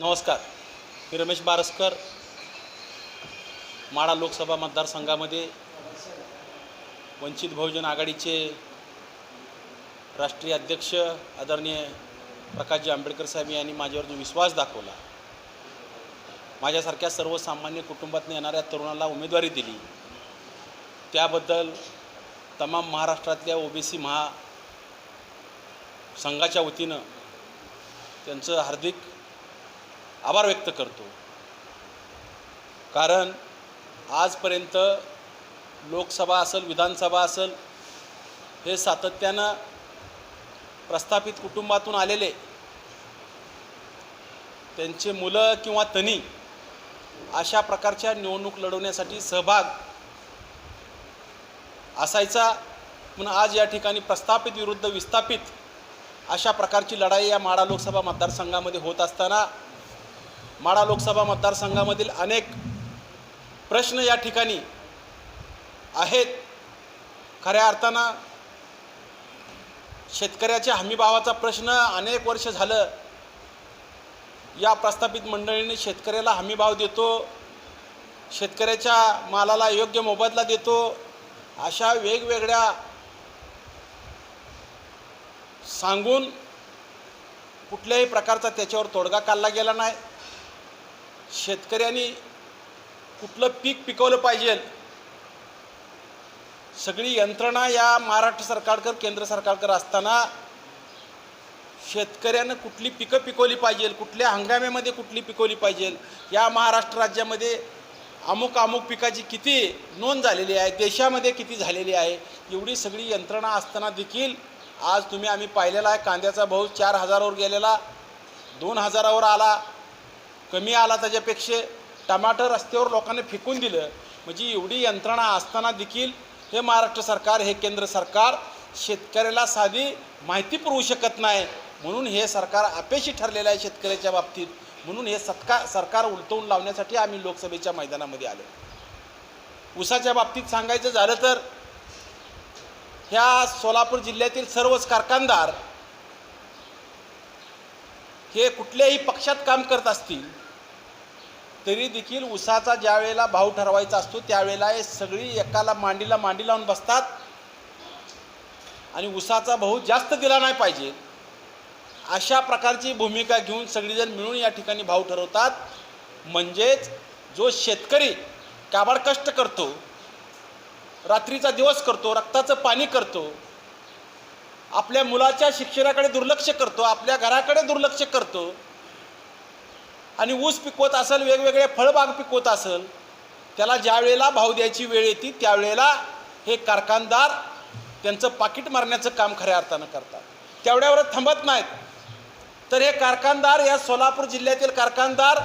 नमस्कार. मी रमेश बारसकर माडा लोकसभा मतदारसंघामध्ये वंचित बहुजन आघाडीचे राष्ट्रीय अध्यक्ष आदरणीय प्रकाशजी आंबेडकर साहेब यांनी माझ्यावर जो विश्वास दाखवला माझ्यासारख्या सर्वसामान्य कुटुंबातून येणाऱ्या तरुणाला उमेदवारी दिली त्याबद्दल तमाम महाराष्ट्रातल्या ओबीसी महा संघाच्या वतीनं त्यांचं हार्दिक आभार व्यक्त करतो. कारण आजपर्यंत लोकसभा असेल विधानसभा असेल हे सातत्यानं प्रस्थापित कुटुंबातून आलेले त्यांचे मुलं किंवा तनी अशा प्रकारच्या निवडणूक लढवण्यासाठी सहभाग असायचा म्हणून आज या ठिकाणी प्रस्थापित विरुद्ध विस्थापित अशा प्रकारची लढाई या माडा लोकसभा मतदारसंघामध्ये होत असताना माडा लोकसभा मतदारसंघामधील अनेक प्रश्न या ठिकाणी आहेत. खऱ्या अर्थानं शेतकऱ्याच्या हमीभावाचा प्रश्न अनेक वर्ष झालं. या प्रस्थापित मंडळीने शेतकऱ्याला हमीभाव देतो शेतकऱ्याच्या मालाला योग्य मोबदला देतो अशा वेगवेगळ्या सांगून कुठल्याही प्रकारचा त्याच्यावर तोडगा काढला गेला नाही. शेतकऱ्यांनी कुठलं पीक पिकवलं पाहिजे? सगळी यंत्रणा या महाराष्ट्र सरकारकर केंद्र सरकारकर असताना शेतकऱ्यानं कुठली पिकं पिकवली पाहिजे? कुठल्या हंगाम्यामध्ये कुठली पिकवली पाहिजे? या महाराष्ट्र राज्यामध्ये अमुक अमुक पिकाची किती नोंद झालेली आहे? देशामध्ये किती झालेली आहे? एवढी सगळी यंत्रणा असताना देखील आज तुम्ही आम्ही पाहिलेला आहे. कांद्याचा भाऊ चार हजारावर गेलेला दोन हजारावर आला. कमी आला त्याच्यापेक्षा टमाटर रस्त्यावर लोकांनी फेकून दिलं. म्हणजे एवढी यंत्रणा असताना देखील हे महाराष्ट्र सरकार हे केंद्र सरकार शेतकऱ्याला साधी माहिती पुरवू शकत नाही. म्हणून हे सरकार अपेशी ठरलेलं आहे शेतकऱ्याच्या बाबतीत. म्हणून हे सत्का सरकार उलटवून लावण्यासाठी आम्ही लोकसभेच्या मैदानामध्ये आलो. ऊसाच्या बाबतीत सांगायचं झालं तर ह्या सोलापूर जिल्ह्यातील सर्वच कारखानदार हे कुठल्याही पक्षात काम करत असतील तरी देखील ऊसाचा ज्या वेळेला भाव ठरवायचा असतो त्यावेळेला हे सगळी एकाला मांडीला मांडी लावून बसतात. आणि ऊसाचा भाऊ जास्त दिला नाही पाहिजे. अशा प्रकारची भूमिका घेऊन सगळीजण मिळून या ठिकाणी भाव ठरवतात. म्हणजेच जो शेतकरी काबाड कष्ट करतो रात्रीचा दिवस करतो रक्ताचं पाणी करतो आपल्या मुलाच्या शिक्षणाकडे दुर्लक्ष करतो आपल्या घराकडे दुर्लक्ष करतो आणि ऊस पिकवत असेल वेगवेगळे फळबाग पिकवत असेल त्याला ज्या वेळेला भाव द्यायची वेळ येते त्यावेळेला हे कारखानदार त्यांचं पाकिट मारण्याचं काम खऱ्या अर्थानं करतात. तेवढ्यावर थांबत नाहीत. तर हे कारखानदार या सोलापूर जिल्ह्यातील कारखानदार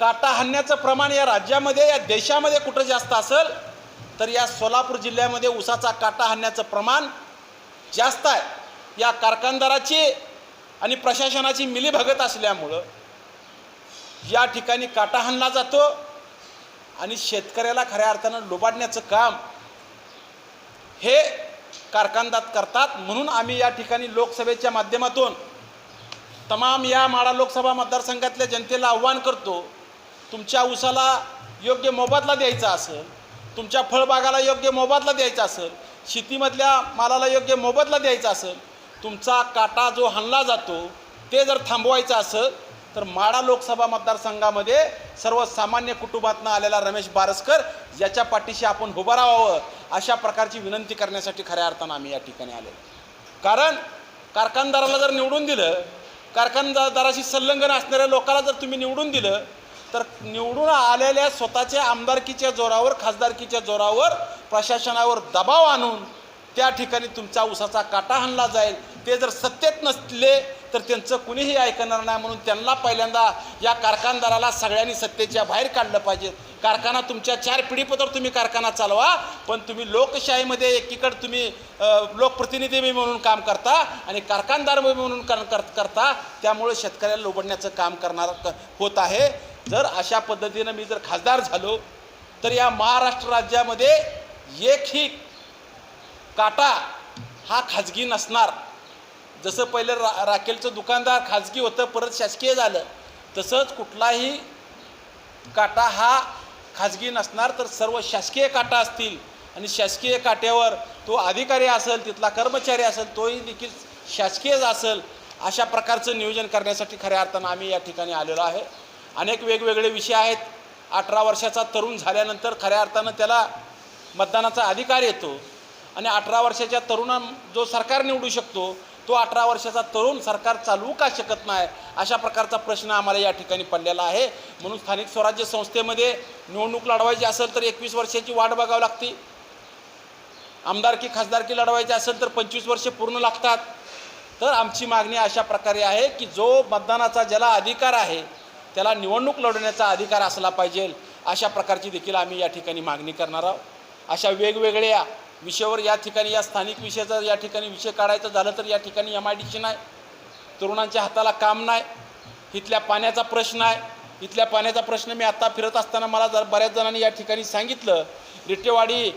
काटा हाणण्याचं प्रमाण या राज्यामध्ये या देशामध्ये कुठं जास्त असेल तर या सोलापूर जिल्ह्यामध्ये ऊसाचा काटा हाणण्याचं प्रमाण जास्त आहे. या कारखानदाराची आणि प्रशासनाची मिलीभगत असल्यामुळं या ठिकाणी काटा हाणला जातो आणि शेतकऱ्याला खऱ्या अर्थानं लुबाडण्याचं काम हे कारखानदार करतात. म्हणून आम्ही या ठिकाणी लोकसभेच्या माध्यमातून तमाम या माडा लोकसभा मतदारसंघातल्या जनतेला आव्हान करतो तुमच्या ऊसाला योग्य मोबदला द्यायचा असेल तुमच्या फळबागाला योग्य मोबदला द्यायचा असेल शेतीमधल्या मालाला योग्य मोबदला द्यायचा असेल तुमचा काटा जो हाणला जातो ते जर थांबवायचं असेल तर माडा लोकसभा मतदारसंघामध्ये सर्वसामान्य कुटुंबातनं आलेला रमेश बारसकर याच्या पाठीशी आपण उभं राहावं अशा प्रकारची विनंती करण्यासाठी खऱ्या अर्थानं आम्ही या ठिकाणी आले कारण कारखानदाराला जर निवडून दिलं कारखानदाराशी संलग्न असणाऱ्या लोकाला जर तुम्ही निवडून दिलं तर निवडून आलेल्या स्वतःच्या आमदारकीच्या जोरावर खासदारकीच्या जोरावर प्रशासनावर दबाव आणून त्या ठिकाणी तुमचा उसाचा काटा हाणला जाईल. ते जर सत्तेत नसले तर त्यांचं कुणीही ऐकणार नाही म्हणून त्यांना पहिल्यांदा या कारखानदाराला सगळ्यांनी सत्तेच्या बाहेर काढलं पाहिजे. कारखाना तुमच्या चार पिढीपत्र तुम्ही कारखाना चालवा पण तुम्ही लोकशाहीमध्ये एकीकडे तुम्ही लोकप्रतिनिधी म्हणून काम करता आणि कारखानदार म्हणून कर- कर- करता त्यामुळे शेतकऱ्याला लोबडण्याचं काम करणार होत आहे. जर अशा पद्धतीनं मी जर खासदार झालो तर या महाराष्ट्र राज्यामध्ये एकही काटा हा खाजगी नसणार. जसं पहिलं रा राखेलचं दुकानदार खाजगी होतं परत शासकीय झालं तसंच कुठलाही काटा हा खाजगी नसणार तर सर्व शासकीय काटा असतील. आणि शासकीय काट्यावर तो अधिकारी असेल तिथला कर्मचारी असेल तोही देखील शासकीयच असेल अशा प्रकारचं नियोजन करण्यासाठी खऱ्या अर्थानं आम्ही या ठिकाणी आलेलो आहे. अनेक वेगवेगळे विषय आहेत. अठरा वर्षाचा तरुण झाल्यानंतर खऱ्या अर्थानं त्याला मतदानाचा अधिकार येतो. आणि अठरा वर्षाच्या तरुणां जो सरकार निवडू शकतो तो अठरा वर्षाचा तरुण सरकार चालवू का शकत नाही? अशा प्रकारचा प्रश्न आम्हाला या ठिकाणी पडलेला आहे. म्हणून स्थानिक स्वराज्य संस्थेमध्ये निवडणूक लढवायची असेल तर एकवीस वर्षाची वाट बघावी लागते. आमदारकी खासदारकी लढवायची असेल तर पंचवीस वर्षे पूर्ण लागतात. तर आमची मागणी अशा प्रकारे आहे की जो मतदानाचा ज्याला अधिकार आहे त्याला निवडणूक लढवण्याचा अधिकार असला पाहिजे. अशा प्रकारची देखील आम्ही या ठिकाणी मागणी करणार आहोत. अशा वेगवेगळ्या विषयावर या ठिकाणी या स्थानिक विषयाचा या ठिकाणी विषय काढायचं झालं तर या ठिकाणी एम आय डी सी नाही. तरुणांच्या हाताला काम नाही. इथल्या पाण्याचा प्रश्न आहे. इथल्या पाण्याचा प्रश्न मी आत्ता फिरत असताना मला जर बऱ्याच जणांनी या ठिकाणी सांगितलं रिटेवाडी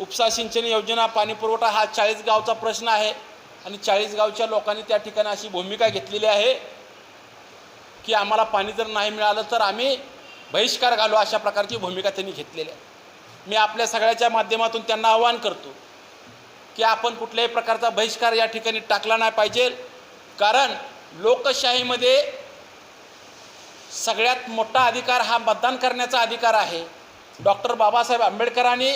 उपसा सिंचन योजना पाणीपुरवठा हा चाळीस गावचा प्रश्न आहे आणि चाळीस गावच्या लोकांनी त्या ठिकाणी अशी भूमिका घेतलेली आहे की आम्हाला पाणी जर नाही मिळालं तर आम्ही बहिष्कार घालू अशा प्रकारची भूमिका त्यांनी घेतलेली आहे. मी आपल्या सगळ्याच्या माध्यमातून त्यांना आवाहन करतो की आपण कुठल्याही प्रकारचा बहिष्कार या ठिकाणी टाकला नाही पाहिजे. कारण लोकशाहीमध्ये सगळ्यात मोठा अधिकार हा मतदान करण्याचा अधिकार आहे. डॉक्टर बाबासाहेब आंबेडकरांनी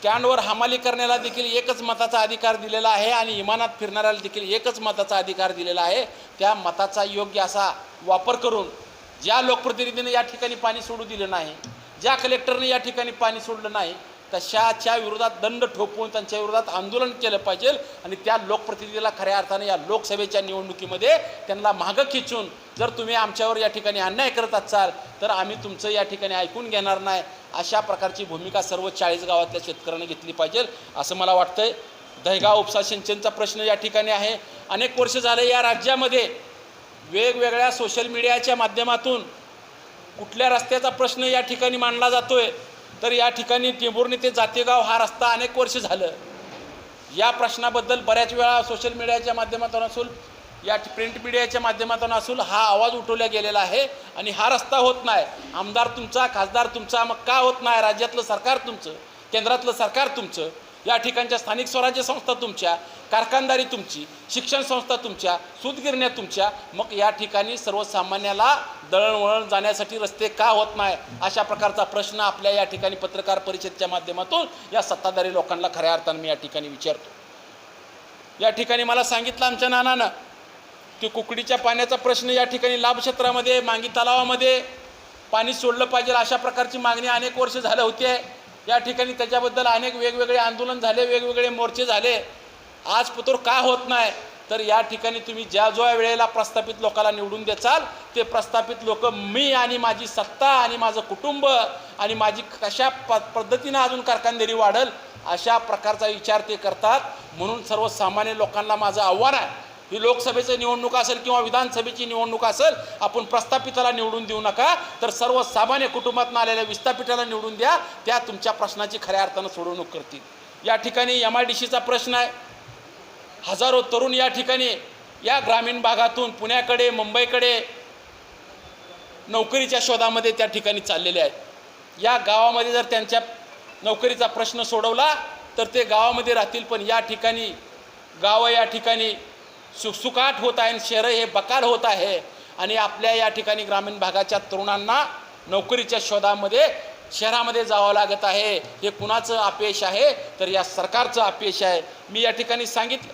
स्टँडवर हमाली करण्याला देखील एकच मताचा अधिकार दिलेला आहे आणि इमानात फिरणाऱ्याला देखील एकच मताचा अधिकार दिलेला आहे. त्या मताचा योग्य असा वापर करून ज्या लोकप्रतिनिधीने या ठिकाणी पाणी सोडू दिलं नाही ज्या कलेक्टरने या ठिकाणी पाणी सोडलं नाही तशाच्या विरोधात दंड ठोपवून त्यांच्या विरोधात आंदोलन केलं पाहिजे आणि त्या लोकप्रतिनिधीला खऱ्या अर्थाने या लोकसभेच्या निवडणुकीमध्ये त्यांना मागं खिचून जर तुम्ही आमच्यावर या ठिकाणी अन्याय करत असाल तर आम्ही तुमचं या ठिकाणी ऐकून घेणार नाही. अशा प्रकारची भूमिका सर्व चाळीस गावातल्या शेतकऱ्यांनी घेतली पाहिजे असं मला वाटतंय. दहगाव उपसा सिंचनचा प्रश्न या ठिकाणी आहे. अनेक वर्ष झाले या राज्यामध्ये वेगवेगळ्या सोशल मीडियाच्या माध्यमातून कुठल्या रस्त्याचा प्रश्न या ठिकाणी मांडला जातोय तर या ठिकाणी टेंभुर्णी ते जातेगाव हा रस्ता अनेक वर्ष झालं. या प्रश्नाबद्दल बऱ्याच वेळा सोशल मीडियाच्या माध्यमातून असून या प्रिंट मीडियाच्या माध्यमातून असून हा आवाज उठवला गेलेला आहे आणि हा रस्ता होत नाही. आमदार तुमचा खासदार तुमचा मग का होत नाही? राज्यातलं सरकार तुमचं केंद्रातलं सरकार तुमचं? या ठिकाणच्या स्थानिक स्वराज्य संस्था तुमच्या कारखानदारी तुमची शिक्षण संस्था तुमच्या सूतगिरण्या तुमच्या मग या ठिकाणी सर्वसामान्याला दळणवळण जाण्यासाठी रस्ते का होत नाही अशा प्रकारचा प्रश्न आपल्या या ठिकाणी पत्रकार परिषदेच्या माध्यमातून या सत्ताधारी लोकांना खऱ्या अर्थानं मी या ठिकाणी विचारतो. या ठिकाणी मला सांगितलं आमच्या नानानं की कुकडीच्या पाण्याचा प्रश्न या ठिकाणी लाभक्षेत्रामध्ये मांगी तलावामध्ये पाणी सोडलं पाहिजे अशा प्रकारची मागणी अनेक वर्ष झालं आहे या ठिकाणी त्याच्याबद्दल अनेक वेगवेगळे आंदोलन झाले वेगवेगळे मोर्चे झाले. आज पुतोर का होत नाही? तर या ठिकाणी तुम्ही ज्या जो वेळेला प्रस्थापित लोकांना निवडून देचाल ते प्रस्थापित लोक मी आणि माझी सत्ता आणि माझं कुटुंब आणि माझी कशा प पद्धतीनं अजून कारखानदारी वाढल अशा प्रकारचा विचार ते करतात. म्हणून सर्वसामान्य लोकांना माझं आव्हान आहे ही लोकसभेची निवडणूक असेल किंवा विधानसभेची निवडणूक असेल आपण प्रस्थापिताला निवडून देऊ नका. तर सर्वसामान्य कुटुंबातून आलेल्या विस्थापिताला निवडून द्या. त्या तुमच्या प्रश्नाची खऱ्या अर्थानं सोडवणूक करतील. या ठिकाणी एम आय डी सीचा प्रश्न आहे. हजारो तरुण या ठिकाणी या ग्रामीण भागातून पुण्याकडे मुंबईकडे नोकरीच्या शोधामध्ये त्या ठिकाणी चाललेले आहेत. या गावामध्ये जर त्यांच्या नोकरीचा प्रश्न सोडवला तर ते गावामध्ये राहतील पण या ठिकाणी गावं या ठिकाणी सुकसुकाट होत आहे आणि शहरं हे बकाल होत आहे. आणि आपल्या या ठिकाणी ग्रामीण भागाच्या तरुणांना नोकरीच्या शोधामध्ये शहरामध्ये जावं लागत आहे. हे कुणाचं अपयश आहे? तर या सरकारचं अपयश आहे. मी या ठिकाणी सांगितलं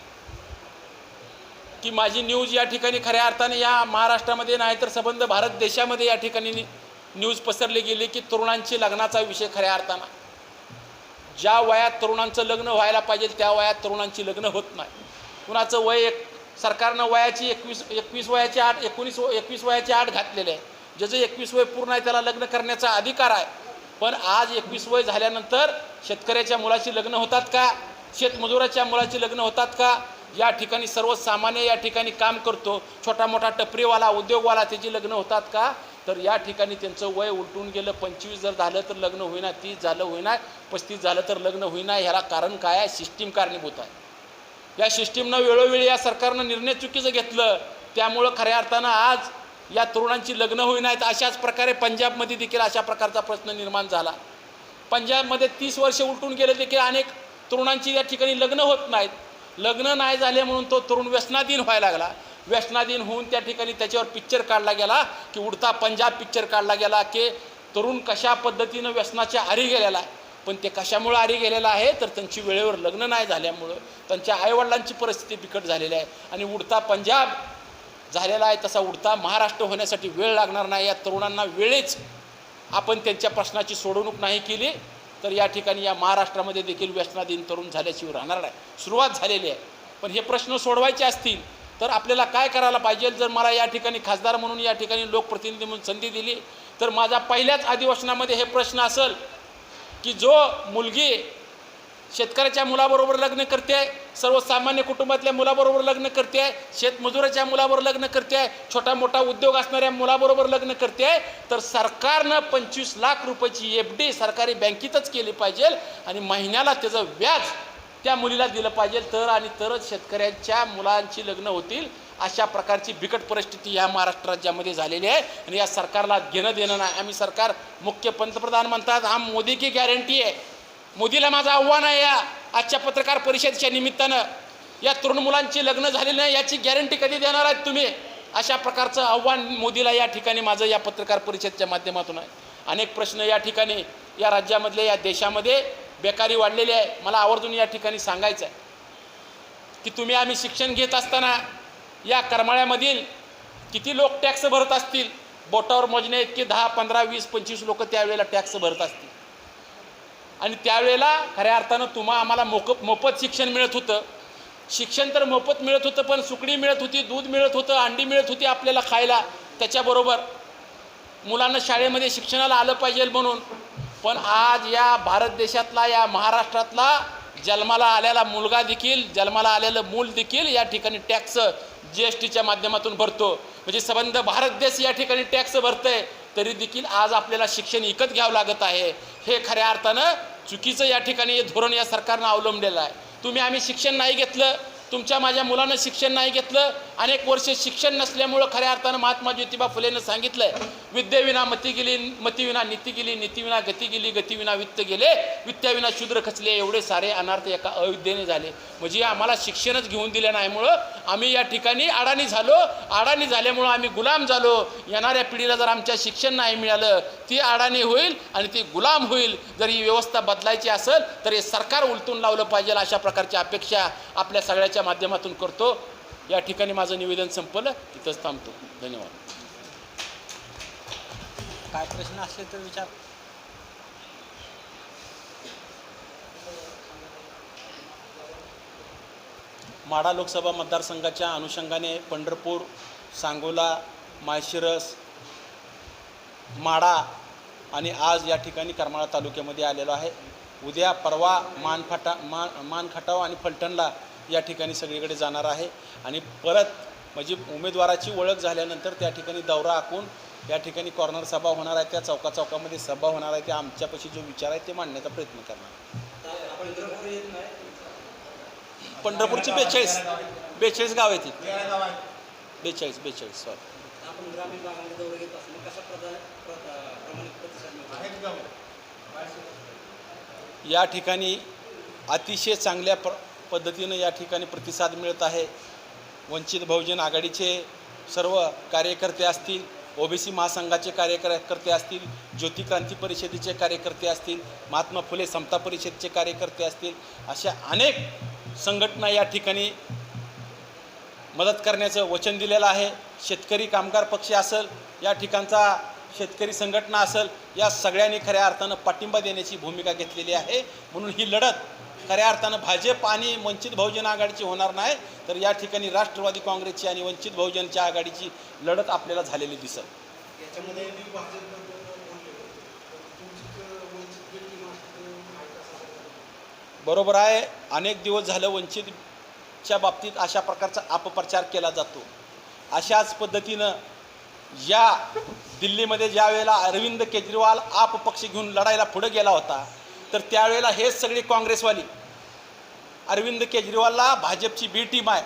की माझी न्यूज या ठिकाणी खऱ्या अर्थाने या महाराष्ट्रामध्ये नाही तर संबंध भारत देशामध्ये या ठिकाणी न्यूज पसरली गेली की तरुणांची लग्नाचा विषय खऱ्या अर्थानं. ज्या वयात तरुणांचं लग्न व्हायला पाहिजे त्या वयात तरुणांची लग्न होत नाही. कुणाचं वय एक सरकारनं वयाची एकवीस एकवीस वयाची आठ एकोणीस एकवीस वयाची आठ घातलेले आहे. ज्याचं एकवीस वय पूर्ण आहे त्याला लग्न करण्याचा अधिकार आहे. पण आज एकवीस वय झाल्यानंतर शेतकऱ्याच्या मुलाची लग्न होतात का? शेतमजुराच्या मुलाची लग्न होतात का? या ठिकाणी सर्वसामान्य या ठिकाणी काम करतो. छोटा मोठा टपरीवाला उद्योगवाला त्याची लग्न होतात का? तर या ठिकाणी त्यांचं वय उलटून गेलं. पंचवीस जर झालं तर लग्न होईना तीस झालं होईना पस्तीस झालं तर लग्न होईना. ह्याला कारण काय आहे? सिस्टीम कारणीभूत आहे. या सिस्टीमनं वेळोवेळी या सरकारनं निर्णय चुकीचं घेतलं. त्यामुळं खऱ्या अर्थानं आज या तरुणांची लग्न होई नाहीत अशाच प्रकारे पंजाबमध्ये देखील अशा प्रकारचा प्रश्न निर्माण झाला. पंजाबमध्ये तीस वर्ष उलटून गेले देखील अनेक तरुणांची या ठिकाणी लग्न होत नाहीत. लग्न नाही झाले म्हणून तो तरुण व्यसनाधीन व्हायला लागला. व्यसनाधीन होऊन त्या ठिकाणी त्याच्यावर पिक्चर काढला गेला की उडता पंजाब पिक्चर काढला गेला की तरुण कशा पद्धतीनं व्यसनाच्या आरी गेलेला आहे. पण ते कशामुळं आरी गेलेलं आहे? तर त्यांची वेळेवर लग्न नाही झाल्यामुळं. त्यांच्या आईवडिलांची परिस्थिती बिकट झालेली आहे. आणि उडता पंजाब झालेला आहे तसा उडता महाराष्ट्र होण्यासाठी वेळ लागणार नाही. या तरुणांना वेळेच आपण त्यांच्या प्रश्नाची सोडवणूक नाही केली तर या ठिकाणी या महाराष्ट्रामध्ये देखील व्यसनाधीन तरुण झाल्याशिवाय राहणार नाही. सुरुवात झालेली आहे. पण हे प्रश्न सोडवायचे असतील तर आपल्याला काय करायला पाहिजे? जर मला या ठिकाणी खासदार म्हणून या ठिकाणी लोकप्रतिनिधी म्हणून संधी दिली तर माझा पहिल्याच अधिवेशनामध्ये हे प्रश्न असेल की जो मुलगी शेतकऱ्याच्या मुलाबरोबर लग्न करते आहे सर्वसामान्य कुटुंबातल्या मुलाबरोबर लग्न करते आहे शेतमजुराच्या मुलाबरोबर लग्न करते आहे छोटा मोठा उद्योग असणाऱ्या मुलाबरोबर लग्न करते आहे तर सरकारनं पंचवीस लाख रुपयाची एफ डी सरकारी बँकेतच केली पाहिजे आणि महिन्याला त्याचं व्याज त्या मुलीला दिलं पाहिजे. तर आणि तरच शेतकऱ्यांच्या मुलांची लग्न होतील. अशा प्रकारची बिकट परिस्थिती या महाराष्ट्र राज्यामध्ये झालेली आहे. आणि या सरकारला घेणं देणं नाही. आम्ही सरकार मुख्य पंतप्रधान म्हणतात हा मोदी की गॅरंटी आहे. मोदीला माझं आव्हान आहे या आजच्या पत्रकार परिषदेच्या निमित्तानं. या तरुण मुलांची लग्न झालेली नाही याची गॅरंटी कधी देणार आहेत तुम्ही? अशा प्रकारचं आव्हान मोदीला या ठिकाणी माझं या पत्रकार परिषदेच्या माध्यमातून आहे. अनेक प्रश्न या ठिकाणी या राज्यामधले या देशामध्ये बेकारी वाढलेली आहे. मला आवर्जून या ठिकाणी सांगायचं आहे की तुम्ही आम्ही शिक्षण घेत असताना या करमाळ्यामधील किती लोक टॅक्स भरत असतील? बोटावर मोजणे इतके दहा पंधरा वीस पंचवीस लोक त्यावेळेला टॅक्स भरत असतील. आणि त्यावेळेला खऱ्या अर्थानं तुम्हा आम्हाला मोक मोफत शिक्षण मिळत होतं. शिक्षण तर मोफत मिळत होतं पण सुकडी मिळत होती दूध मिळत होतं अंडी मिळत होती आपल्याला खायला. त्याच्याबरोबर मुलांना शाळेमध्ये शिक्षणाला आलं पाहिजे म्हणून. पण आज या भारत देशातला या महाराष्ट्रातला जन्माला आलेला मुलगा देखील जन्माला आलेलं मूल देखील या ठिकाणी टॅक्स जी एस टीच्या माध्यमातून भरतो. म्हणजे संबंध भारत देश या ठिकाणी टॅक्स भरतं आहे तरी देखील आज आपल्याला शिक्षण विकत घ्यावं लागत आहे. हे खऱ्या अर्थानं चुकीचं या ठिकाणी हे धोरण या सरकारनं अवलंबलेलं आहे. तुम्ही आम्ही शिक्षण नाही घेतलं तुमच्या माझ्या मुलानं शिक्षण नाही घेतलं अनेक वर्ष शिक्षण नसल्यामुळं खऱ्या अर्थानं महात्मा ज्योतिबा फुलेनं सांगितलंय विद्येविना मती गेली मतीविना नीती गेली नीतीविना गती गेली गतीविना वित्त गेले वित्त्याविना शूद्र खचले एवढे सारे अनार्थ एका अविद्येने झाले. म्हणजे आम्हाला शिक्षणच घेऊन दिलं नाहीमुळं आम्ही या ठिकाणी अडाणी झालो. अडाणी झाल्यामुळं आम्ही गुलाम झालो. येणाऱ्या पिढीला जर आमच्या शिक्षण नाही मिळालं ती अडाणी होईल आणि ती गुलाम होईल. जर ही व्यवस्था बदलायची असेल तर हे सरकार उलटून लावलं पाहिजे अशा प्रकारची अपेक्षा आपल्या सगळ्याच्या माध्यमातून करतो. या ठिकाणी माझं निवेदन संपलं. तिथंच थांबतो. धन्यवाद. काय प्रश्न असले तर विचार. माढा लोकसभा मतदारसंघाच्या अनुषंगाने पंढरपूर सांगोला माळशिरस माढा आणि आज या ठिकाणी करमाळा तालुक्यामध्ये आलेलो आहे. उद्या परवा मानफाटा मान मानखटाव आणि फलटणला या ठिकाणी सगळीकडे जाणार आहे. आणि परत म्हणजे उमेदवाराची ओळख झाल्यानंतर त्या ठिकाणी दौरा आखून या ठिकाणी कॉर्नर सभा होणार आहे. त्या चौका चौकामध्ये सभा होणार आहे. त्या आमच्यापाशी जो विचार आहे ते मांडण्याचा प्रयत्न करणार पंढरपूरची बेचाळीस बेचाळीस गाव आहे ती बेचाळीस बेचाळीस सॉरी या ठिकाणी अतिशय चांगल्या प्र पद्धतीनं या ठिकाणी प्रतिसाद मिळत आहे. वंचित बहुजन आघाडीचे सर्व कार्यकर्ते असतील ओबीसी महासंघाचे कार्यकर्ते असतील ज्योती क्रांती परिषदेचे कार्यकर्ते असतील महात्मा फुले समता परिषदेचे कार्यकर्ते असतील अशा अनेक संघटना या ठिकाणी मदत करण्याचं वचन दिलेलं आहे. शेतकरी कामगार पक्ष असेल या ठिकाणचा शेतकरी संघटना असेल या सगळ्यांनी खऱ्या अर्थानं पाठिंबा देण्याची भूमिका घेतलेली आहे. म्हणून ही लढत खऱ्या अर्थानं भाजप आणि वंचित बहुजन आघाडीची होणार नाही तर या ठिकाणी राष्ट्रवादी काँग्रेसची आणि वंचित बहुजनच्या आघाडीची लढत आपल्याला झालेली दिसत. याच्यामध्ये बरोबर आहे. अनेक दिवस झालं वंचितच्या बाबतीत अशा प्रकारचा अपप्रचार केला जातो. अशाच पद्धतीनं या दिल्लीमध्ये ज्या वेळेला अरविंद केजरीवाल आप पक्ष घेऊन लढायला पुढे गेला होता तर त्यावेळेला हेच सगळे काँग्रेसवाली. अरविंद केजरीवालला भाजपची बी टीम आहे.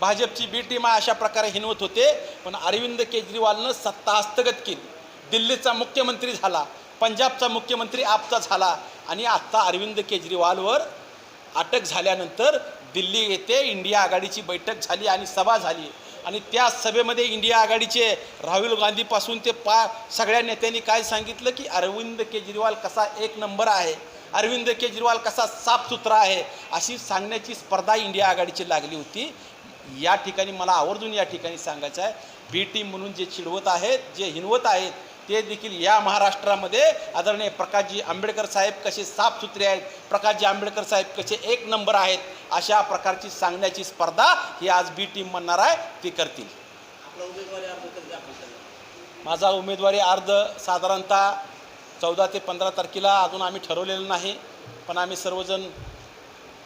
भाजपची बी टीम आहे अशा प्रकारे हिनवत होते पण अरविंद केजरीवालनं सत्ता हस्तगत केली. दिल्लीचा मुख्यमंत्री झाला पंजाबचा मुख्यमंत्री आपचा झाला आणि आत्ता अरविंद केजरीवालवर अटक झाल्यानंतर दिल्ली येथे इंडिया आघाडीची बैठक झाली आणि सभा झाली. आणि त्या सभेमध्ये इंडिया आघाडीचे राहुल गांधीपासून ते पा सगळ्या नेत्यांनी काय सांगितलं की अरविंद केजरीवाल कसा एक नंबर आहे अरविंद केजरीवाल कसा साफसुथरा आहे अशी सांगण्याची स्पर्धा इंडिया आघाडीची लागली होती. या ठिकाणी मला आवर्जून या ठिकाणी सांगायचं आहे बी टीम म्हणून जे चिडवत आहेत जे हिनवत आहेत ते देखील या महाराष्ट्रामध्ये आदरणीय प्रकाशजी आंबेडकर साहेब कसे साफसुथरे आहेत प्रकाशजी आंबेडकर साहेब कसे एक नंबर आहेत अशा प्रकारची सांगण्याची स्पर्धा ही आज बी टीम म्हणणार आहे ती करतील. आपला उमेदवारी अर्ज कधी दाखल केला माझा उमेदवारी अर्ज साधारणतः चौदा ते पंधरा तारखेला अजून आम्ही ठरवलेलं नाही पण आम्ही सर्वजण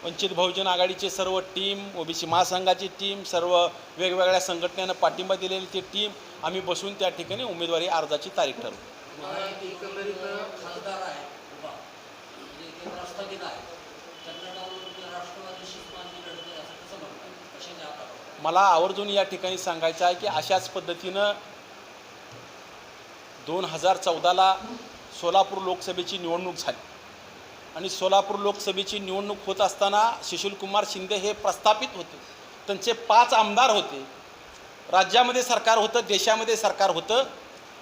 वंचित बहुजन आघाडीचे सर्व टीम ओबीसी महासंघाची टीम सर्व वेगवेगळ्या संघटनेनं पाठिंबा दिलेली ती टीम आम्ही बसून त्या ठिकाणी उमेदवारी अर्जाची तारीख ठरवू. मला म्हणजे मला आवर्जून या ठिकाणी सांगायचं आहे की अशाच पद्धतीनं दोन हजार चौदाला सोलापूर लोकसभेची निवडणूक झाली. आणि सोलापूर लोकसभेची निवडणूक होत असताना सुशीलकुमार शिंदे हे प्रस्थापित होते. त्यांचे पाच आमदार होते. राज्यामध्ये सरकार होतं देशामध्ये सरकार होतं.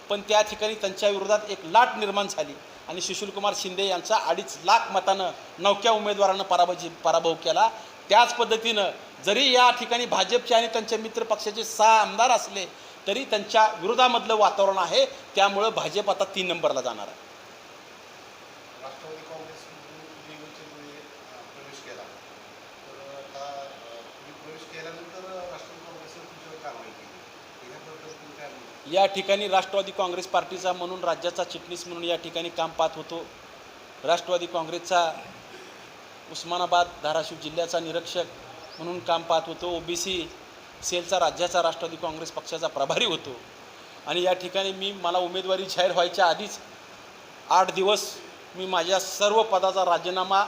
पण त्या ठिकाणी त्यांच्या विरोधात एक लाट निर्माण झाली. आणि सुशीलकुमार शिंदे यांचा अडीच लाख मतानं नवक्या उमेदवारानं पराभव पराभव केला. त्याच पद्धतीनं जरी या ठिकाणी भाजपचे आणि त्यांच्या मित्र पक्षाचे सहा आमदार असले तरी त्यांच्या विरोधामधलं वातावरण आहे त्यामुळं भाजप आता तीन नंबरला जाणार आहे. या ठिकाणी राष्ट्रवादी काँग्रेस पार्टीचा म्हणून राज्याचा चिटणीस म्हणून या ठिकाणी काम पाहत होतो. राष्ट्रवादी काँग्रेसचा उस्मानाबाद धाराशिव जिल्ह्याचा निरीक्षक म्हणून काम पाहत होतो. ओबीसी सेलचा राज्याचा राष्ट्रवादी काँग्रेस पक्षाचा प्रभारी होतो. आणि या ठिकाणी मी मला उमेदवारी जाहीर व्हायच्या आधीच आठ दिवस मी माझ्या सर्व पदाचा राजीनामा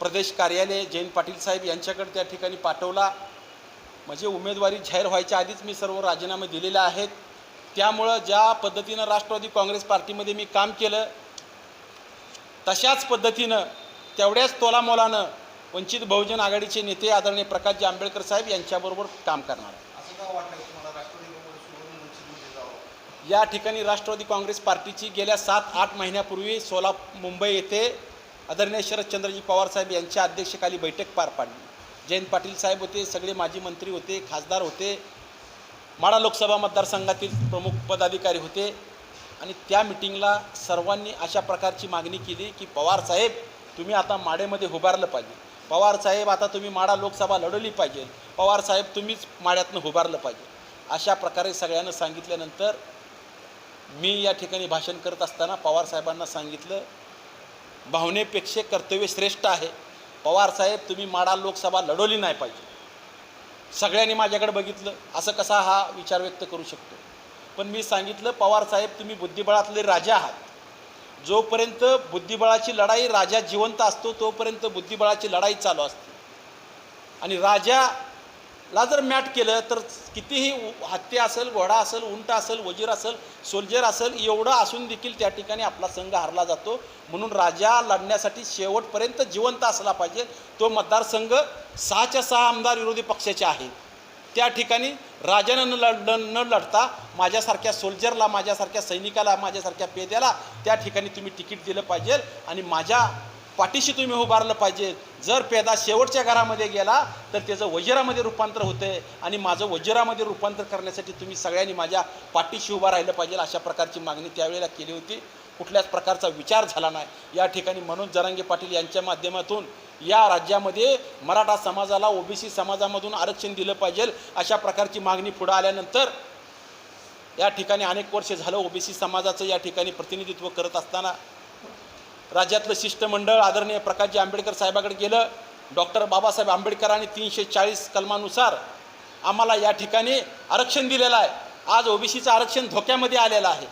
प्रदेश कार्यालय जयंत पाटील साहेब यांच्याकडे त्या ठिकाणी पाठवला. म्हणजे उमेदवारी जाहीर व्हायच्या आधीच मी सर्व राजीनामे दिलेले आहेत. त्यामुळं ज्या पद्धतीनं राष्ट्रवादी काँग्रेस पार्टीमध्ये मी काम केलं तशाच पद्धतीनं तेवढ्याच तोलामोलानं वंचित बहुजन आघाडीचे नेते आदरणीय प्रकाशजी आंबेडकर साहेब यांच्याबरोबर काम करणार. आहे. या ठिकाणी राष्ट्रवादी काँग्रेस पार्टीची गेल्या सात आठ महिन्यापूर्वी सोला मुंबई येथे आदरणीय शरदचंद्रजी पवार साहेब यांच्या अध्यक्षतेखाली बैठक पार पाडली. जयंत पाटील साहेब होते सगळे माजी मंत्री होते खासदार होते माडा लोकसभा मतदारसंघातील प्रमुख पदाधिकारी होते आणि त्या मिटिंगला सर्वांनी अशा प्रकारची मागणी केली की पवार साहेब तुम्ही आता माडेमध्ये उभारलं पाहिजे. पवार साहेब आता तुम्ही माडा लोकसभा लढवली पाहिजे. पवार साहेब तुम्हीच माड्यातनं उभारलं पाहिजे. अशा प्रकारे सगळ्यांना सांगितल्यानंतर मी या ठिकाणी भाषण करत असताना पवार साहेबांना सांगितलं भावनेपेक्षा कर्तव्य श्रेष्ठ आहे. पवार साहेब तुम्ही माडा लोकसभा लढवली नाही पाहिजे. सगळ्यांनी माझ्याकडे बघितलं. असं कसा हा विचार व्यक्त करू शकतो? पण मी सांगितलं पवार साहेब तुम्ही बुद्धिबळातले राजा आहात. जोपर्यंत बुद्धिबळाची लढाई राजा जिवंत असतो तोपर्यंत बुद्धिबळाची लढाई चालू असते. आणि राजाला जर मॅट केलं तर कितीही उ- हत्ती असेल घोडा असेल उंट असेल वजीर असेल सोल्जर असेल एवढं असून देखील त्या ठिकाणी आपला संघ हारला जातो. म्हणून राजा लढण्यासाठी शेवटपर्यंत जिवंत असला पाहिजे. तो मतदारसंघ सहाच्या सहा आमदार विरोधी पक्षाचे आहेत त्या ठिकाणी राजानं न लढ न लढता माझ्यासारख्या सोल्जरला माझ्यासारख्या सैनिकाला माझ्यासारख्या पेद्याला त्या ठिकाणी तुम्ही तिकीट दिलं पाहिजे आणि माझ्या पाठीशी तुम्ही उभारलं पाहिजे. जर पेदा शेवटच्या घरामध्ये गेला तर त्याचं वजिरामध्ये रूपांतर होते आणि माझं वजिरामध्ये रूपांतर करण्यासाठी तुम्ही सगळ्यांनी माझ्या पाठीशी उभा राहिलं पाहिजे अशा प्रकारची मागणी त्यावेळेला केली होती. कुठल्याच प्रकारचा विचार झाला नाही. या ठिकाणी मनोज जरांगे पाटील यांच्या माध्यमातून या राज्यामध्ये मराठा समाजाला ओबीसी समाजामधून आरक्षण दिलं पाहिजे अशा प्रकारची मागणी पुढं आल्यानंतर या ठिकाणी अनेक वर्ष झालं ओबीसी समाजाचं या ठिकाणी प्रतिनिधित्व करत असताना राज्यातलं शिष्टमंडळ आदरणीय प्रकाशजी आंबेडकर साहेबाकडे गेलं. डॉक्टर बाबासाहेब आंबेडकरांनी तीनशे चाळीस कलमानुसार आम्हाला या ठिकाणी आरक्षण दिलेलं आहे. आज ओबीसीचं आरक्षण धोक्यामध्ये आलेलं आहे.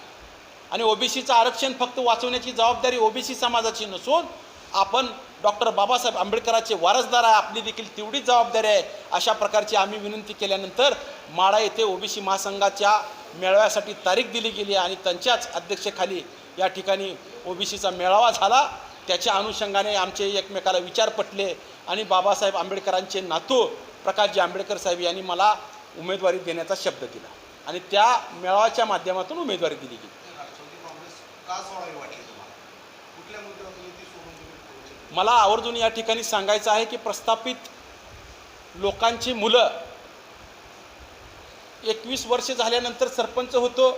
आणि ओबीसीचं आरक्षण फक्त वाचवण्याची जबाबदारी ओबीसी समाजाची नसून आपण डॉक्टर बाबासाहेब आंबेडकरांचे वारसदार आहे. आपली देखील तेवढीच जबाबदारी आहे. अशा प्रकारची आम्ही विनंती केल्यानंतर माडा येथे ओबीसी महासंघाच्या मेळाव्यासाठी तारीख दिली गेली आणि त्यांच्याच अध्यक्षेखाली या ठिकाणी ओबीसीचा मेळावा झाला. त्याच्या अनुषंगाने आमचे एकमेकाला विचार पटले आणि बाबासाहेब आंबेडकरांचे नातू प्रकाशजी आंबेडकर साहेब यांनी मला उमेदवारी देण्याचा शब्द दिला आणि त्या मेळाव्याच्या माध्यमातून उमेदवारी दिली गेली ते राष्ट्रवादी काँग्रेस का सोडावी वाटली तुम्हाला कुठल्या मुद्द्यावर तुम्ही ती सोडून तुम्ही करू शकता मला आवर्जून या ठिकाणी सांगायचं आहे की प्रस्थापित लोकांची मुलं एकवीस वर्ष झाल्यानंतर सरपंच होतो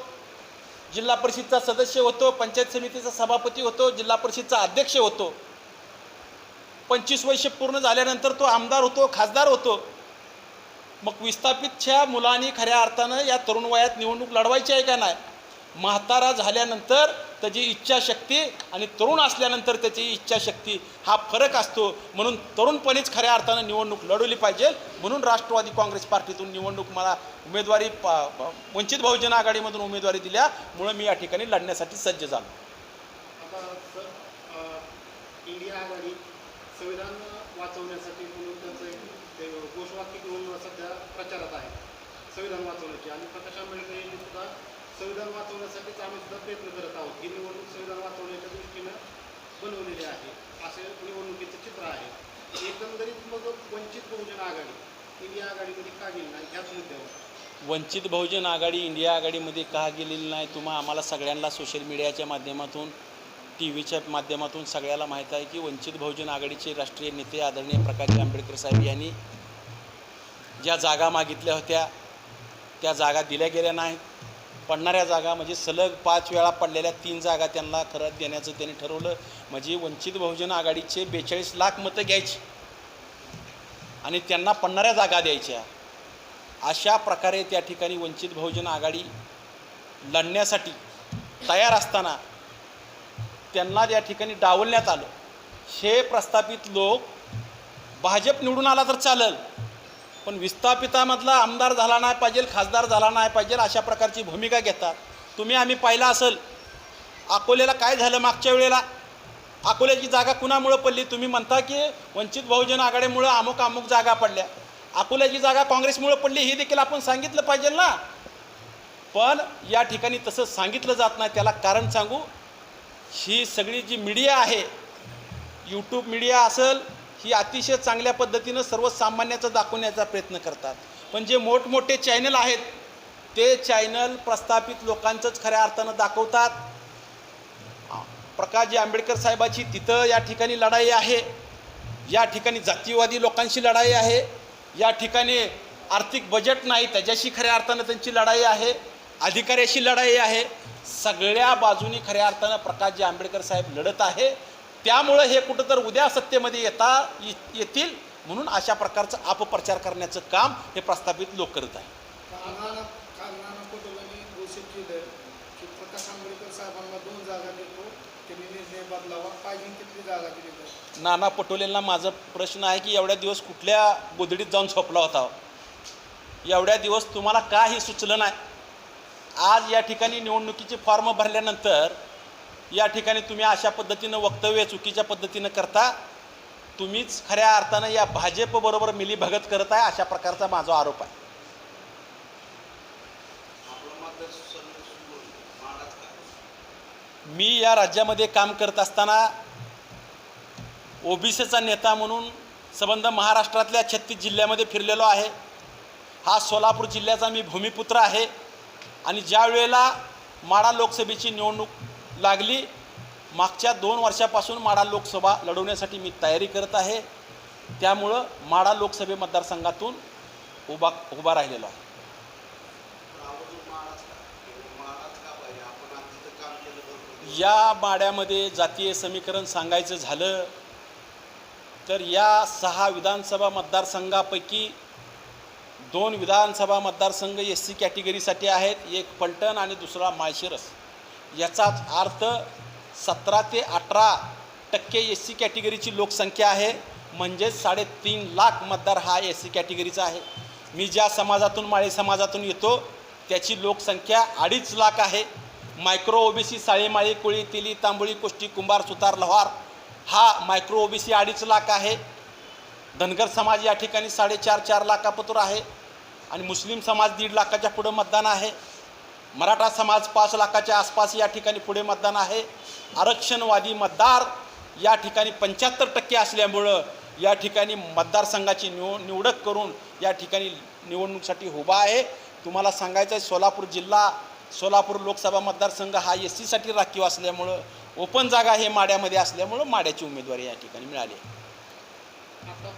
जिल्हा परिषदचा सदस्य होतो पंचायत समितीचा सभापती होतो जिल्हा परिषदचा अध्यक्ष होतो. पंचवीस वर्ष पूर्ण झाल्यानंतर तो आमदार होतो खासदार होतो. मग विस्थापितच्या मुलांनी खऱ्या अर्थानं या तरुण वयात निवडणूक लढवायची आहे का नाही? म्हातारा झाल्यानंतर त्याची इच्छाशक्ती आणि तरुण असल्यानंतर त्याची इच्छाशक्ती हा फरक असतो. म्हणून तरुणपणीच खऱ्या अर्थानं निवडणूक लढवली पाहिजे. म्हणून राष्ट्रवादी काँग्रेस पार्टीतून निवडणूक मला उमेदवारी प- वंचित बहुजन आघाडीमधून उमेदवारी दिल्यामुळं मी या ठिकाणी लढण्यासाठी सज्ज झालो आता सर अ, इंडिया आघाडी संविधान वाचवण्यासाठी म्हणून त्यांचं एक ते घोषवाक्य घेऊन सध्या प्रचारात आहे संविधान वाचवण्याची आणि प्रकाश आंबेडकर यांनी सुद्धा संविधान वाचवण्यासाठीच आम्ही सुद्धा प्रयत्न करत आहोत ही निवडणूक संविधान वाचवण्याच्या दृष्टीनं बनवलेली आहे. असे निवडणुकीचं चित्र आहे. एकंदरीत मग वंचित बहुजन आघाडी इंडिया आघाडीमध्ये का गेली नाही ह्याच मुद्द्यावर? वंचित बहुजन आघाडी इंडिया आघाडीमध्ये का गेलेली नाही तुम्हा आम्हाला सगळ्यांना सोशल मीडियाच्या माध्यमातून टी व्हीच्या माध्यमातून सगळ्याला माहीत आहे की वंचित बहुजन आघाडीचे राष्ट्रीय नेते आदरणीय प्रकाश आंबेडकर साहेब यांनी ज्या जागा मागितल्या होत्या त्या जागा दिल्या गेल्या नाहीत. पडणाऱ्या जागा म्हणजे सलग पाच वेळा पडलेल्या तीन जागा त्यांना खरं देण्याचं त्यांनी ठरवलं. म्हणजे वंचित बहुजन आघाडीचे बेचाळीस लाख मतं घ्यायची आणि त्यांना पडणाऱ्या जागा द्यायच्या. अशा प्रकारे त्या ठिकाणी वंचित बहुजन आघाडी लढण्यासाठी तयार असताना त्यांना त्या ठिकाणी डावलण्यात आलं. हे प्रस्थापित लोक भाजप निवडून आला तर चालेल. पण विस्थापितामधला आमदार झाला नाही पाहिजे खासदार झाला नाही पाहिजे अशा प्रकारची भूमिका घेतात. तुम्ही आम्ही पाहिलं असेल अकोल्याला काय झालं मागच्या वेळेला? अकोल्याची जागा कुणामुळं पडली? तुम्ही म्हणता की वंचित बहुजन आघाडीमुळं अमुक अमुक जागा पडल्या. अकोल्याची जागा काँग्रेसमुळं पडली हे देखील आपण सांगितलं पाहिजे ना. पण या ठिकाणी तसं सांगितलं जात नाही. त्याला कारण सांगू ही सगळी जी मीडिया आहे यूट्यूब मीडिया असेल ही अतिशय चांगल्या पद्धतीनं सर्वसामान्याचं दाखवण्याचा प्रयत्न करतात. पण जे मोठमोठे चॅनल आहेत ते चॅनल प्रस्थापित लोकांचंच खऱ्या अर्थानं दाखवतात. प्रकाशजी आंबेडकर साहेबाची तिथं या ठिकाणी लढाई आहे या ठिकाणी जातीयवादी लोकांशी लढाई आहे या ठिकाणी आर्थिक बजेट नाही त्याच्याशी खऱ्या अर्थानं त्यांची लढाई आहे अधिकाऱ्याशी लढाई आहे. सगळ्या बाजूनी खऱ्या अर्थानं प्रकाशजी आंबेडकर साहेब लढत आहे. त्यामुळं हे कुठं तर उद्या सत्तेमध्ये येता येतील म्हणून अशा प्रकारचं अपप्रचार करण्याचं काम हे प्रस्थापित लोक करत आहे नाना पटोलेंना माझा प्रश्न आहे की एवढ्या दिवस कुठल्या गोधडीत जाऊन झोपला होता? एवढ्या दिवस तुम्हाला काही सुचलं नाही. आज या ठिकाणी निवडणुकीचे फॉर्म भरल्यानंतर या ठिकाणी तुम्ही अशा पद्धतीनं वक्तव्य चुकीच्या पद्धतीनं करता तुम्हीच खऱ्या अर्थानं या भाजपबरोबर मिलीभगत करत आहे अशा प्रकारचा माझा आरोप आहे. मी या राज्यामध्ये काम करत असताना ओबीसीचा नेता म्हणून संबंध महाराष्ट्रातल्या छत्तीस जिल्ह्यामध्ये फिरलेलो आहे. हा सोलापूर जिल्ह्याचा मी भूमिपुत्र आहे आणि ज्या वेळेला माडा लोकसभेची निवडणूक लागली. मागच्या दोन वर्षापासून माडा लोकसभा लढवण्यासाठी मी तयारी करत आहे. त्यामुळं माडा लोकसभे मतदारसंघातून उभा उभा राहिलेलो आहे. या माड्यामध्ये जातीय समीकरण सांगायचं झालं तर या सहा विधानसभा मतदारसंघापैकी दोन विधानसभा मतदारसंघ एस सी कॅटेगरीसाठी आहेत. एक पलटण आणि दुसरा माळशिरस. याचाच अर्थ सतरा ते अठरा टक्के एस सी कॅटेगरीची लोकसंख्या आहे. म्हणजेच साडेतीन लाख मतदार हा एस सी कॅटेगरीचा आहे. मी ज्या समाजातून माळे समाजातून येतो त्याची लोकसंख्या अडीच लाख आहे. मायक्रो ओबीसी साळेमाळी कोळी तेली तांबोळी कोष्टी कुंभार सुतार लोहार हा मायक्रो ओबीसी अडीच लाख आहे. धनगर समाज या ठिकाणी साडेचार चार लाखापतूर आहे. आणि मुस्लिम समाज दीड लाखाच्या पुढं मतदान आहे. मराठा समाज पाच लाखाच्या आसपास या ठिकाणी पुढे मतदान आहे. आरक्षणवादी मतदार या ठिकाणी पंच्याहत्तर टक्के असल्यामुळं या ठिकाणी मतदारसंघाची निव निवडक करून या ठिकाणी निवडणुकीसाठी उभा आहे. तुम्हाला सांगायचं आहे सोलापूर जिल्हा सोलापूर लोकसभा मतदारसंघ हा एस सीसाठी राखीव असल्यामुळं ओपन जागा हे माड्यामध्ये असल्यामुळं माड्याची उमेदवारी या ठिकाणी मिळाली. सांगा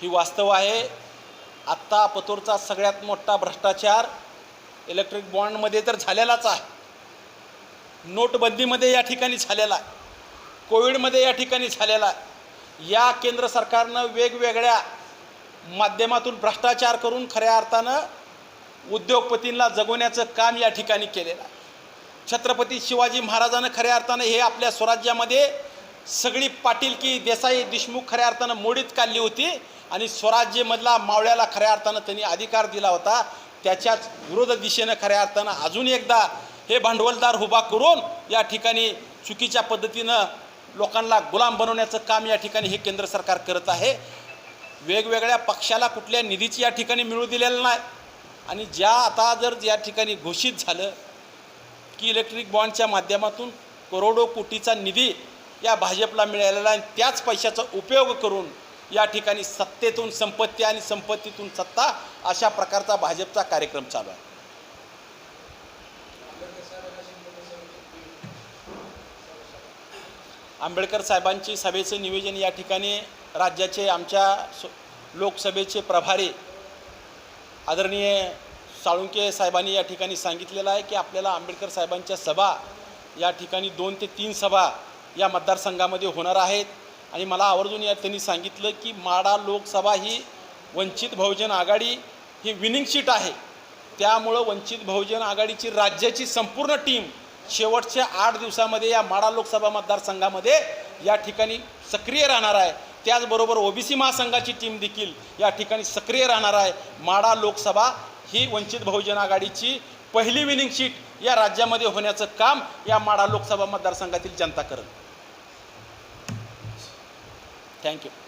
ही वास्तव आहे. आत्ता पतोरचा सगळ्यात मोठा भ्रष्टाचार इलेक्ट्रिक बॉन्डमध्ये तर झालेलाच आहे. नोटबंदीमध्ये या ठिकाणी झालेला आहे. कोविडमध्ये या ठिकाणी झालेला आहे. या केंद्र सरकारनं वेगवेगळ्या माध्यमातून भ्रष्टाचार करून खऱ्या अर्थानं उद्योगपतींना जगवण्याचं काम या ठिकाणी केलेलं आहे. छत्रपती शिवाजी महाराजानं खऱ्या अर्थानं हे आपल्या स्वराज्यामध्ये सगळी पाटील की देसाई देशमुख खऱ्या अर्थानं मोडीत काढली होती. आणि स्वराज्यमधला मावळ्याला खऱ्या अर्थानं त्यांनी अधिकार दिला होता त्याच्याच विरोध दिशेनं खऱ्या अर्थानं अजून एकदा हे भांडवलदार उभा करून या ठिकाणी चुकीच्या पद्धतीनं लोकांना गुलाम बनवण्याचं काम या ठिकाणी हे केंद्र सरकार करत आहे. वेगवेगळ्या पक्षाला कुठल्या निधीची या ठिकाणी मिळू दिलेलं नाही. आणि ज्या आता जर या ठिकाणी घोषित झालं की इलेक्ट्रिक बॉन्डच्या माध्यमातून करोडो कोटीचा निधी या भाजपला मिळालेला आणि त्याच पैशाचा उपयोग करून या ठिकाणी सत्तेतून संपत्ती आणि संपत्तीतून सत्ता अशा प्रकारचा भाजपचा कार्यक्रम चालू आहे. आंबेडकर साहेबांची सभेचं नियोजन या ठिकाणी राज्याचे आमच्या लोकसभेचे प्रभारी आदरणीय साळुंके साहेबांनी या ठिकाणी सांगितलेलं आहे की आपल्याला आंबेडकर साहेबांच्या सभा या ठिकाणी दोन ते तीन सभा या मतदारसंघामध्ये होणार आहेत. आणि मला आवर्जून या त्यांनी सांगितलं की माडा लोकसभा ही वंचित बहुजन आघाडी ही विनिंग शीट आहे. त्यामुळं वंचित बहुजन आघाडीची राज्याची संपूर्ण टीम शेवटच्या आठ दिवसामध्ये या माडा लोकसभा मतदारसंघामध्ये या ठिकाणी सक्रिय राहणार आहे. त्याचबरोबर ओबीसी महासंघाची टीम देखील या ठिकाणी सक्रिय राहणार आहे. माडा लोकसभा ही वंचित बहुजन आघाडीची पहिली विनिंग शीट या राज्यामध्ये होण्याचं काम या माडा लोकसभा मतदारसंघातील जनता करत. thank you.